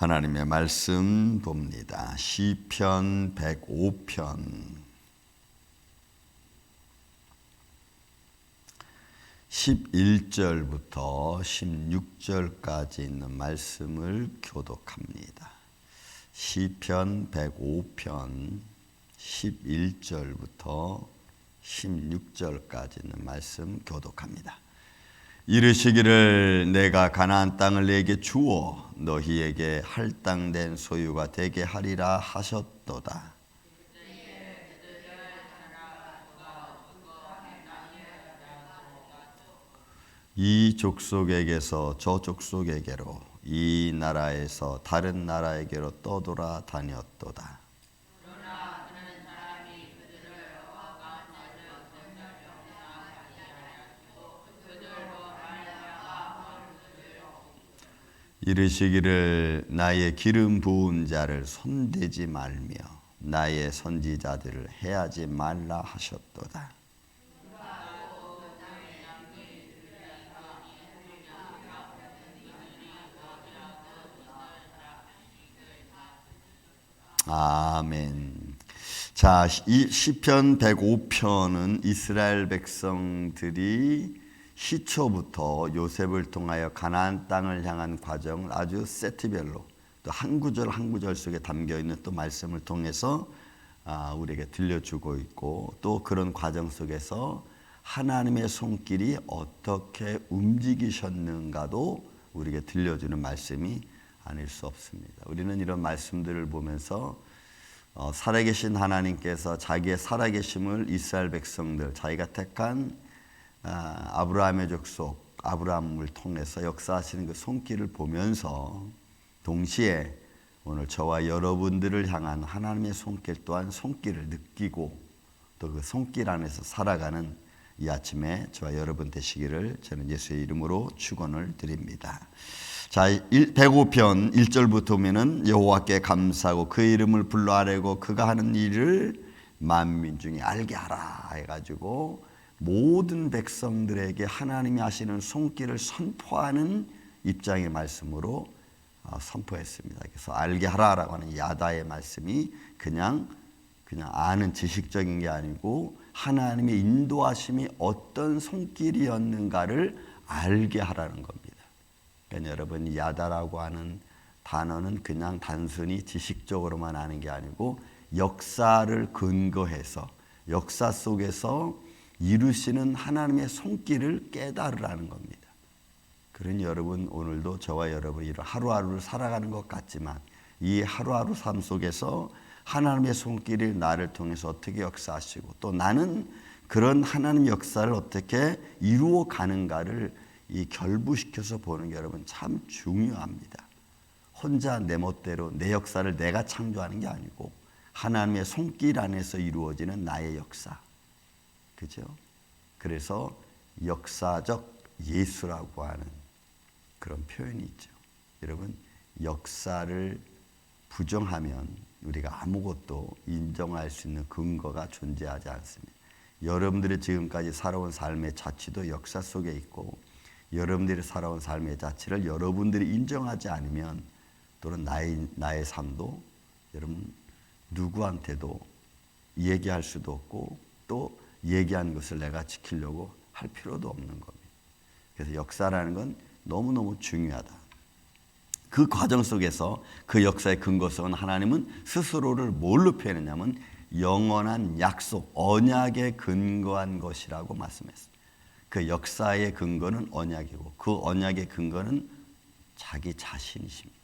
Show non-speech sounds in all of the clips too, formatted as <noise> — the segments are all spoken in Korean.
하나님의 말씀 봅니다. 시편 105편 11절부터 16절까지 있는 말씀을 교독합니다. 시편 105편 11절부터 16절까지 있는 말씀 교독합니다. 이르시기를 내가 가나안 땅을 내게 주어 너희에게 할당된 소유가 되게 하리라 하셨도다. 이 족속에게서 저 족속에게로 이 나라에서 다른 나라에게로 떠돌아 다녔도다. 이르시기를 나의 기름 부은 자를 손대지 말며 나의 선지자들을 해하지 말라 하셨도다. 아멘. 자, 이 시편 105편은 이스라엘 백성들이 시초부터 요셉을 통하여 가나안 땅을 향한 과정을 아주 세트별로 또 한 구절 한 구절 속에 담겨 있는 또 말씀을 통해서 아, 우리에게 들려주고 있고 또 그런 과정 속에서 하나님의 손길이 어떻게 움직이셨는가도 우리에게 들려주는 말씀이 아닐 수 없습니다. 우리는 이런 말씀들을 보면서 어, 살아계신 하나님께서 자기의 살아계심을 이스라엘 백성들 자기가 택한 아, 아브라함의 족속 아브라함을 통해서 역사하시는 그 손길을 보면서 동시에 오늘 저와 여러분들을 향한 하나님의 손길 또한 손길을 느끼고 또 그 손길 안에서 살아가는 이 아침에 저와 여러분 되시기를 저는 예수의 이름으로 축원을 드립니다. 자, 105편 1절부터 보면은 여호와께 감사하고 그 이름을 불러 아뢰고 그가 하는 일을 만민 중에 알게 하라 해 가지고 모든 백성들에게 하나님이 하시는 손길을 선포하는 입장의 말씀으로 어, 선포했습니다. 그래서 알게 하라라고 하는 야다의 말씀이 그냥 그냥 아는 지식적인 게 아니고 하나님의 인도하심이 어떤 손길이었는가를 알게 하라는 겁니다. 그러니까 여러분 야다라고 하는 단어는 그냥 단순히 지식적으로만 아는 게 아니고 역사를 근거해서 역사 속에서 이루시는 하나님의 손길을 깨달으라는 겁니다. 그러니 여러분 오늘도 저와 여러분이 하루하루를 살아가는 것 같지만 이 하루하루 삶 속에서 하나님의 손길이 나를 통해서 어떻게 역사하시고 또 나는 그런 하나님 역사를 어떻게 이루어 가는가를 이 결부시켜서 보는 게 여러분 참 중요합니다. 혼자 내 멋대로 내 역사를 내가 창조하는 게 아니고 하나님의 손길 안에서 이루어지는 나의 역사. 그죠? 그래서 역사적 예수라고 하는 그런 표현이 있죠. 여러분, 역사를 부정하면 우리가 아무것도 인정할 수 있는 근거가 존재하지 않습니다. 여러분들이 지금까지 살아온 삶의 자취도 역사 속에 있고 여러분들이 살아온 삶의 자취를 여러분들이 인정하지 않으면 또는 나의, 나의 삶도 여러분 누구한테도 얘기할 수도 없고 또 얘기한 것을 내가 지키려고 할 필요도 없는 겁니다. 그래서 역사라는 건 너무너무 중요하다. 그 과정 속에서 그 역사의 근거성은 하나님은 스스로를 뭘로 표현했냐면 영원한 약속, 언약에 근거한 것이라고 말씀했습니다. 그 역사의 근거는 언약이고 그 언약의 근거는 자기 자신이십니다.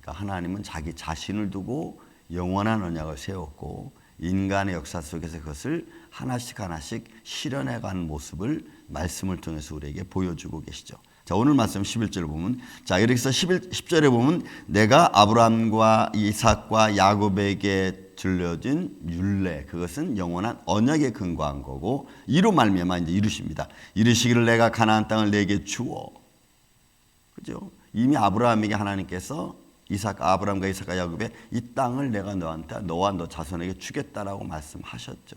그러니까 하나님은 자기 자신을 두고 영원한 언약을 세웠고 인간의 역사 속에서 그것을 하나씩 하나씩 실현해가는 모습을 말씀을 통해서 우리에게 보여주고 계시죠. 자, 오늘 말씀 11절 보면 자, 이렇게 해서 11, 10절에 보면 내가 아브라함과 이삭과 야곱에게 들려진 율례 그것은 영원한 언약에 근거한 거고 이로 말미암아 이제 이루십니다. 이르시기를 내가 가나안 땅을 내게 주어. 그죠? 이미 아브라함에게 하나님께서 이삭 아브라함과 이삭과 야곱의 이 땅을 내가 너한테 너와 너 자손에게 주겠다라고 말씀하셨죠.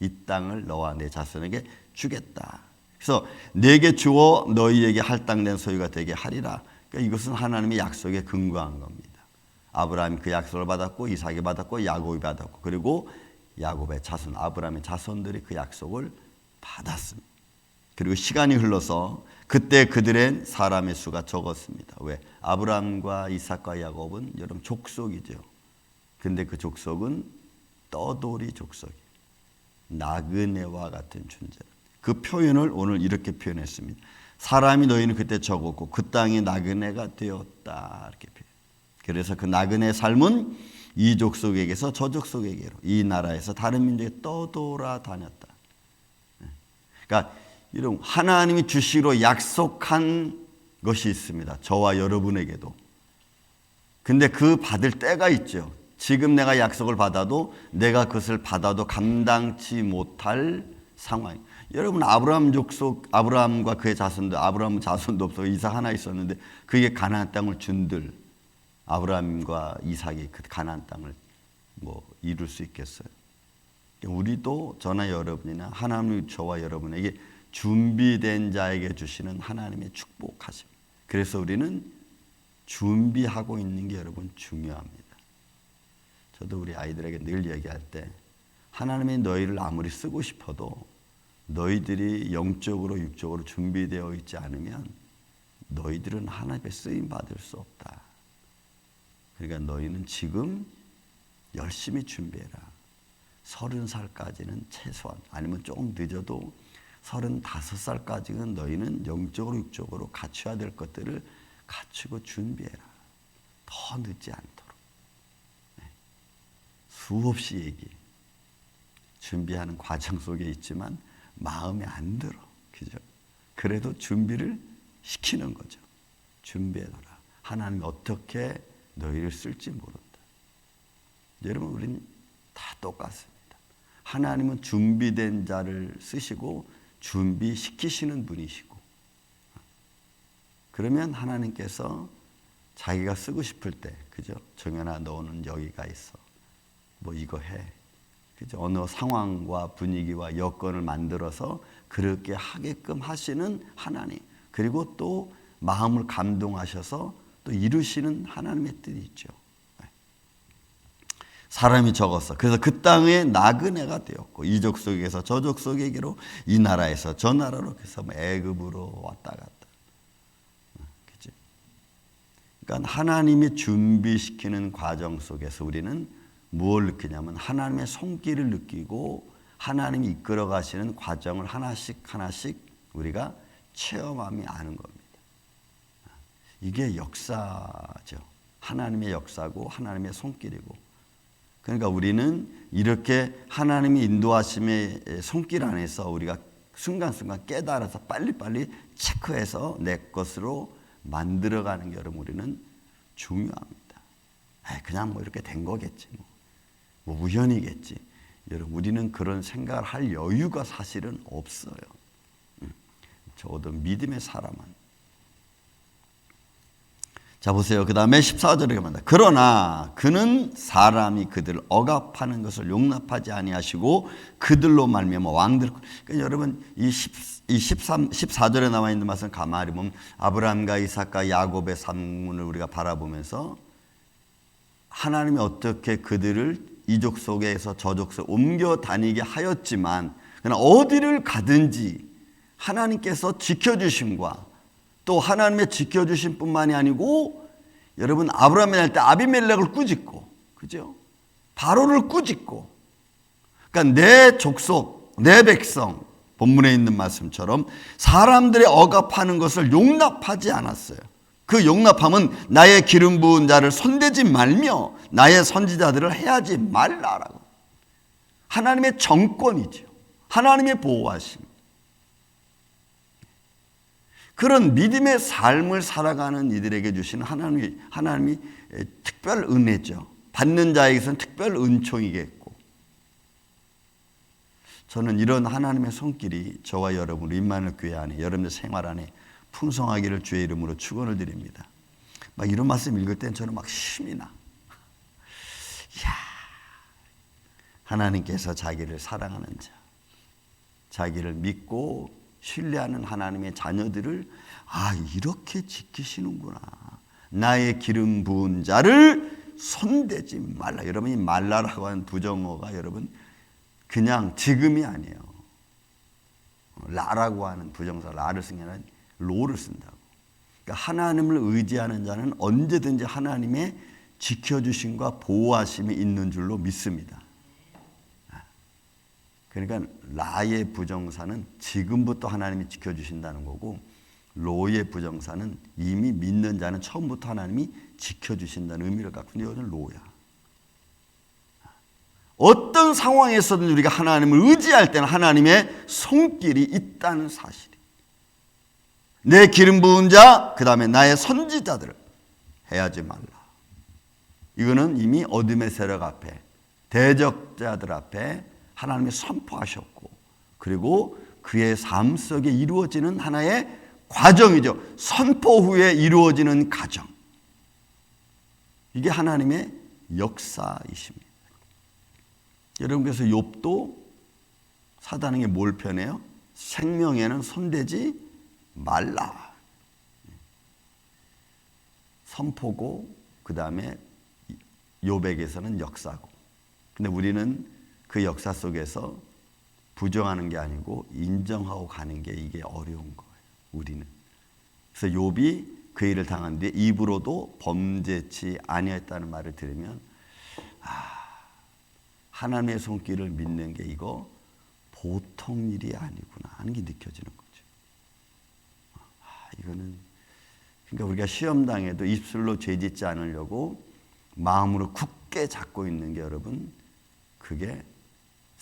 이 땅을 너와 내 자손에게 주겠다. 그래서 내게 주어 너희에게 할당된 소유가 되게 하리라. 그러니까 이것은 하나님의 약속에 근거한 겁니다. 아브라함이 그 약속을 받았고 이삭이 받았고 야곱이 받았고 그리고 야곱의 자손 아브라함의 자손들이 그 약속을 받았습니다. 그리고 시간이 흘러서 그때 그들의 사람의 수가 적었습니다. 왜? 아브라함과 이삭과 야곱은 여러분 족속이죠. 근데 그 족속은 떠돌이 족속이 나그네와 같은 존재. 그 표현을 오늘 이렇게 표현했습니다. 사람이 너희는 그때 적었고 그 땅이 나그네가 되었다 이렇게 표현. 그래서 그 나그네 삶은 이 족속에게서 저 족속에게로 이 나라에서 다른 민족에 떠돌아 다녔다. 그러니까 이런 하나님이 주시기로 약속한 것이 있습니다. 저와 여러분에게도. 근데 그 받을 때가 있죠. 지금 내가 약속을 받아도 내가 그것을 받아도 감당치 못할 상황. 여러분 아브라함 족속 아브라함과 그의 자손들 아브라함 자손도 없어 이삭 하나 있었는데 그게 가나안 땅을 준들 아브라함과 이삭이 그 가나안 땅을 뭐 이룰 수 있겠어요? 우리도 저나 여러분이나 하나님 저와 여러분에게 준비된 자에게 주시는 하나님의 축복하심. 그래서 우리는 준비하고 있는 게 여러분 중요합니다. 저도 우리 아이들에게 늘 얘기할 때 하나님이 너희를 아무리 쓰고 싶어도 너희들이 영적으로 육적으로 준비되어 있지 않으면 너희들은 하나님의 쓰임 받을 수 없다. 그러니까 너희는 지금 열심히 준비해라. 서른 살까지는 최소한 아니면 조금 늦어도 서른다섯 살까지는 너희는 영적으로 육적으로 갖춰야 될 것들을 갖추고 준비해라. 더 늦지 않도록. 네. 수없이 얘기. 준비하는 과정 속에 있지만 마음에 안 들어. 그죠? 그래도 준비를 시키는 거죠. 준비해둬라. 하나님이 어떻게 너희를 쓸지 모른다. 여러분, 우리는 다 똑같습니다. 하나님은 준비된 자를 쓰시고 준비시키시는 분이시고 그러면 하나님께서 자기가 쓰고 싶을 때 그죠? 정연아 너는 여기가 있어. 뭐 이거 해. 그죠? 어느 상황과 분위기와 여건을 만들어서 그렇게 하게끔 하시는 하나님. 그리고 또 마음을 감동하셔서 또 이루시는 하나님의 뜻이 있죠. 사람이 적었어. 그래서 그 땅에 나그네가 되었고 이 족 속에서 저 족 속에게로 이 나라에서 저 나라로 그래서 뭐 애굽으로 왔다 갔다. 그렇지? 그러니까 하나님이 준비시키는 과정 속에서 우리는 무엇을 느끼냐면 하나님의 손길을 느끼고 하나님이 이끌어 가시는 과정을 하나씩 하나씩 우리가 체험하며 아는 겁니다. 이게 역사죠. 하나님의 역사고 하나님의 손길이고 그러니까 우리는 이렇게 하나님이 인도하심의 손길 안에서 우리가 순간순간 깨달아서 빨리빨리 체크해서 내 것으로 만들어가는 게 여러분 우리는 중요합니다. 그냥 뭐 이렇게 된 거겠지. 뭐, 뭐 우연이겠지. 여러분 우리는 그런 생각을 할 여유가 사실은 없어요. 적어도 믿음의 사람은 자 보세요. 그 다음에 14절에 말다 그러나 그는 사람이 그들을 억압하는 것을 용납하지 아니하시고 그들로 말미암아 왕들. 그러니까 여러분 이, 10, 이 13, 14절에 나와 있는 말씀 가만히 보면 아브라함과 이삭과 야곱의 삶을 우리가 바라보면서 하나님이 어떻게 그들을 이족 속에서 저족 속 옮겨 다니게 하였지만 그러나 어디를 가든지 하나님께서 지켜주심과 또 하나님의 지켜주신 뿐만이 아니고 여러분 아브라함이 날 때 아비멜렉을 꾸짖고 그죠? 바로를 꾸짖고 그러니까 내 족속 내 백성 본문에 있는 말씀처럼 사람들의 억압하는 것을 용납하지 않았어요. 그 용납함은 나의 기름 부은 자를 손대지 말며 나의 선지자들을 해하지 말라라고. 하나님의 정권이죠. 하나님의 보호하심. 그런 믿음의 삶을 살아가는 이들에게 주시는 하나님이, 하나님이 특별 은혜죠. 받는 자에게서는 특별 은총이겠고. 저는 이런 하나님의 손길이 저와 여러분, 임마누 교회 안에, 여러분들 생활 안에 풍성하기를 주의 이름으로 축원을 드립니다. 막 이런 말씀 읽을 땐 저는 막 힘이 나. 야 하나님께서 자기를 사랑하는 자, 자기를 믿고 신뢰하는 하나님의 자녀들을 아 이렇게 지키시는구나. 나의 기름 부은 자를 손대지 말라. 여러분 이 말라라고 하는 부정어가 여러분 그냥 지금이 아니에요. 라라고 하는 부정사 라를 쓴 게 아니라 로를 쓴다고. 그러니까 하나님을 의지하는 자는 언제든지 하나님의 지켜주심과 보호하심이 있는 줄로 믿습니다. 그러니까 라의 부정사는 지금부터 하나님이 지켜주신다는 거고 로의 부정사는 이미 믿는 자는 처음부터 하나님이 지켜주신다는 의미를 갖고 있는 이것은 로야. 어떤 상황에서든 우리가 하나님을 의지할 때는 하나님의 손길이 있다는 사실이. 내 기름 부은 자, 그 다음에 나의 선지자들을 해야지 말라. 이거는 이미 어둠의 세력 앞에, 대적자들 앞에 하나님이 선포하셨고, 그리고 그의 삶 속에 이루어지는 하나의 과정이죠. 선포 후에 이루어지는 과정. 이게 하나님의 역사이십니다. 여러분께서 욥도 사단에게 뭘 편해요? 생명에는 손대지 말라. 선포고 그 다음에 욥에게서는 역사고. 근데 우리는 그 역사 속에서 부정하는 게 아니고 인정하고 가는 게 이게 어려운 거예요. 우리는. 그래서 욥이 그 일을 당한 뒤에 입으로도 범죄치 아니했다는 말을 들으면 아 하나님의 손길을 믿는 게 이거 보통 일이 아니구나 하는 게 느껴지는 거죠. 아, 이거는 그러니까 우리가 시험 당해도 입술로 죄짓지 않으려고 마음으로 굳게 잡고 있는 게 여러분 그게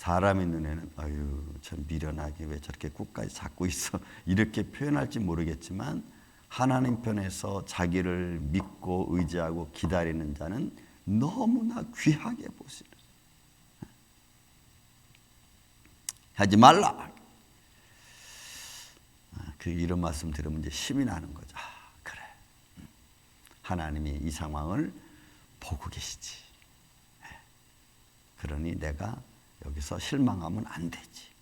사람의 눈에는 아유 참 미련하게 왜 저렇게 끝까지 잡고 있어 <laughs> 이렇게 표현할지 모르겠지만 하나님 편에서 자기를 믿고 의지하고 기다리는 자는 너무나 귀하게 보시는 하지 말라. 그 이런 말씀 들으면 이제 힘이 나는 거죠. 아, 그래. 하나님이 이 상황을 보고 계시지. 그러니 내가 여기서 실망하면 안 되지.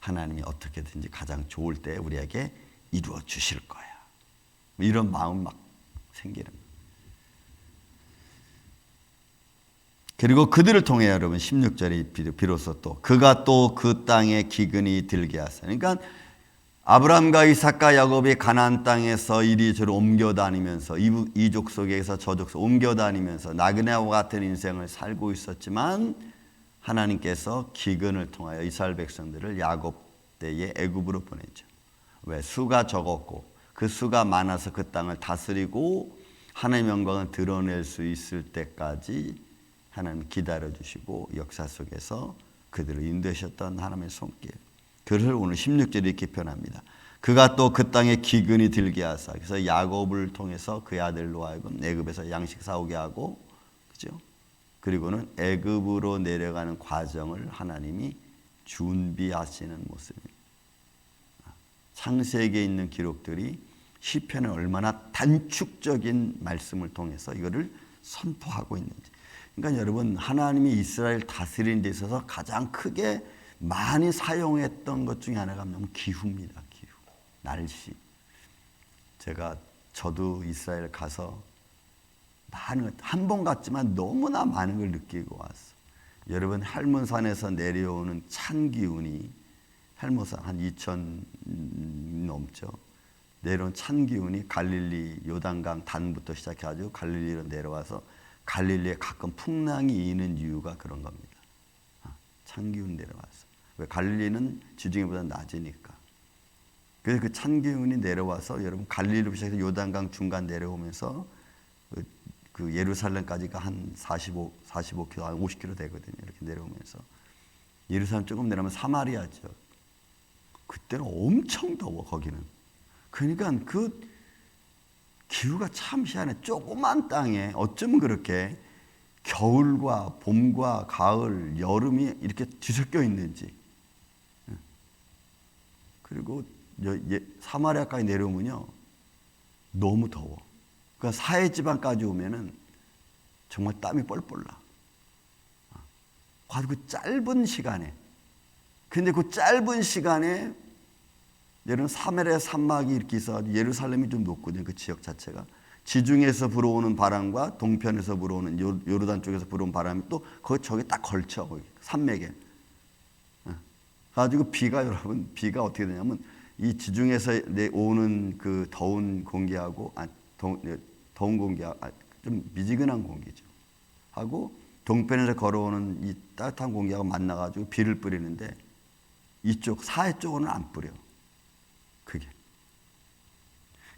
하나님이 어떻게든지 가장 좋을 때 우리에게 이루어 주실 거야. 이런 마음 막 생기는. 그리고 그들을 통해 여러분 16절에 비로소 또 그가 또 그 땅에 기근이 들게 하사. 그러니까 아브라함과 이삭과 야곱이 가나안 땅에서 이리저리 옮겨 다니면서 이족 속에서 저족 속 옮겨 다니면서 나그네와 같은 인생을 살고 있었지만 하나님께서 기근을 통하여 이스라엘 백성들을 야곱 때에 애굽으로 보냈죠. 왜 수가 적었고 그 수가 많아서 그 땅을 다스리고 하나님의 영광을 드러낼 수 있을 때까지 하나님 기다려 주시고 역사 속에서 그들을 인도하셨던 하나님의 손길. 그를 오늘 16절에 이렇게 표현합니다. 그가 또 그 땅에 기근이 들게 하사 그래서 야곱을 통해서 그 아들로 하여금 애굽에서 양식 사오게 하고 그죠? 그리고는 애굽으로 내려가는 과정을 하나님이 준비하시는 모습입니다. 창세기에 있는 기록들이 시편에 얼마나 단축적인 말씀을 통해서 이거를 선포하고 있는지. 그러니까 여러분 하나님이 이스라엘 다스리는 데 있어서 가장 크게 많이 사용했던 것 중에 하나가 뭐냐면 기후입니다. 기후. 날씨. 제가 저도 이스라엘 가서 많은 한 번 갔지만 너무나 많은 걸 느끼고 왔어. 여러분 할문산에서 내려오는 찬 기운이 할문산 한 2천 넘죠. 내려온 찬 기운이 갈릴리 요단강 단부터 시작해 가지고 갈릴리로 내려와서 갈릴리에 가끔 풍랑이 이는 이유가 그런 겁니다. 찬 기운 내려와서 왜 갈릴리는 지중해보다 낮으니까. 그래서 그 찬 기운이 내려와서 여러분 갈릴리로 시작해서 요단강 중간 내려오면서 그, 그 예루살렘까지가 한 45, 45km, 한 50km 되거든요. 이렇게 내려오면서 예루살렘 조금 내려면 사마리아죠. 그때는 엄청 더워 거기는. 그러니까 그 기후가 참 희한해. 조그만 땅에 어쩌면 그렇게 겨울과 봄과 가을, 여름이 이렇게 뒤섞여 있는지. 그리고 사마리아까지 내려오면요. 너무 더워. 그러니까 사해 지방까지 오면은 정말 땀이 뻘뻘 나. 그 짧은 시간에. 근데 그 짧은 시간에 예를 사멜의 산막이 이렇게 있어 예루살렘이 좀 높거든요. 그 지역 자체가. 지중해에서 불어오는 바람과 동편에서 불어오는 요, 요르단 쪽에서 불어오는 바람이 또 거기 저기 딱 걸쳐 거기 산맥에. 어. 가지고 비가 여러분 비가 어떻게 되냐면 이 지중해에서 내 오는 그 더운 공기하고 아, 더, 더운 공기하고 아, 좀 미지근한 공기죠. 하고 동편에서 걸어오는 이 따뜻한 공기하고 만나가지고 비를 뿌리는데 이쪽 사해 쪽으로는 안 뿌려. 그게.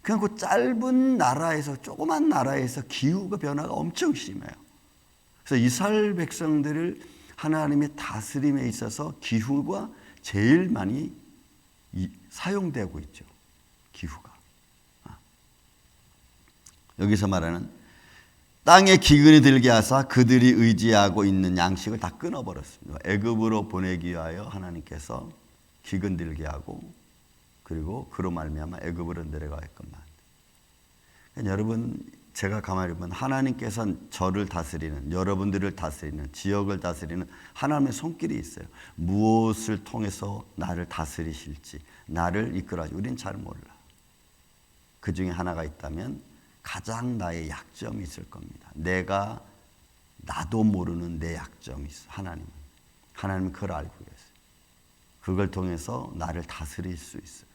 그냥 그 짧은 나라에서 조그만 나라에서 기후가 변화가 엄청 심해요. 그래서 이스라엘 백성들을 하나님의 다스림에 있어서 기후가 제일 많이 이, 사용되고 있죠. 기후가. 아. 여기서 말하는 땅에 기근이 들게 하사 그들이 의지하고 있는 양식을 다 끊어버렸습니다. 애굽으로 보내기 위하여 하나님께서 기근 들게 하고 그리고 그로 말미암아 애굽으로 내려가게끔만. 그러니까 여러분 제가 가만히 보면 하나님께서는 저를 다스리는 여러분들을 다스리는 지역을 다스리는 하나님의 손길이 있어요. 무엇을 통해서 나를 다스리실지 나를 이끌어지 우리는 잘 몰라. 그 중에 하나가 있다면 가장 나의 약점이 있을 겁니다. 내가 나도 모르는 내 약점이 있어. 하나님. 하나님은 그걸 알고 계세요. 그걸 통해서 나를 다스릴 수 있어요.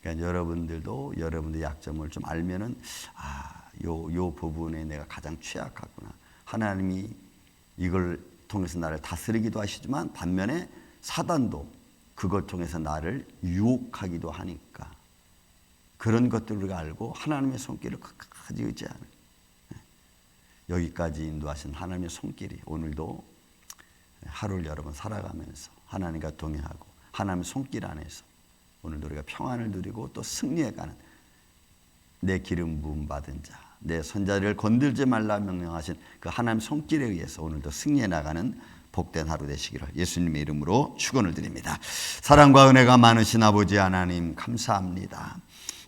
그러니까 여러분들도 여러분의 약점을 좀 알면은 아, 요, 요 부분에 내가 가장 취약하구나. 하나님이 이걸 통해서 나를 다스리기도 하시지만 반면에 사단도 그걸 통해서 나를 유혹하기도 하니까 그런 것들을 우리가 알고 하나님의 손길을 끝까지 의지하는 여기까지 인도하신 하나님의 손길이 오늘도 하루를 여러분 살아가면서 하나님과 동행하고 하나님의 손길 안에서 오늘도 우리가 평안을 누리고 또 승리해 가는 내 기름 부음 받은 자, 내 손자를 건들지 말라 명령하신 그 하나님 손길에 의해서 오늘도 승리해 나가는 복된 하루 되시기를 예수님의 이름으로 축원을 드립니다. 사랑과 은혜가 많으신 아버지 하나님 감사합니다.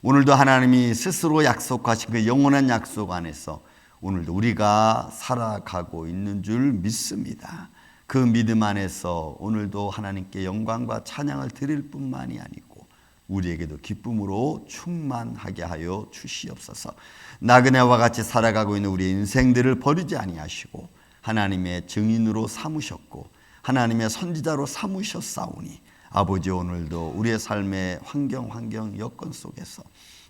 오늘도 하나님이 스스로 약속하신 그 영원한 약속 안에서 오늘도 우리가 살아가고 있는 줄 믿습니다. 그 믿음 안에서 오늘도 하나님께 영광과 찬양을 드릴 뿐만이 아니고 우리에게도 기쁨으로 충만하게 하여 주시옵소서. 나그네와 같이 살아가고 있는 우리의 인생들을 버리지 아니하시고 하나님의 증인으로 삼으셨고 하나님의 선지자로 삼으셨사오니 아버지 오늘도 우리의 삶의 환경 환경 여건 속에서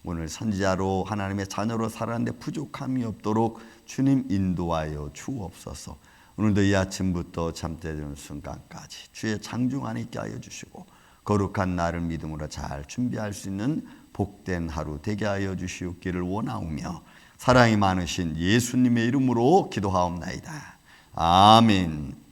오늘 선지자로 하나님의 자녀로 살아가는데 부족함이 없도록 주님 인도하여 주옵소서. 오늘도 이 아침부터 잠들는 순간까지 주의 장중 안에 있게 하여 주시고 거룩한 날을 믿음으로 잘 준비할 수 있는 복된 하루 되게 하여 주시옵기를 원하오며 사랑이 많으신 예수님의 이름으로 기도하옵나이다. 아멘.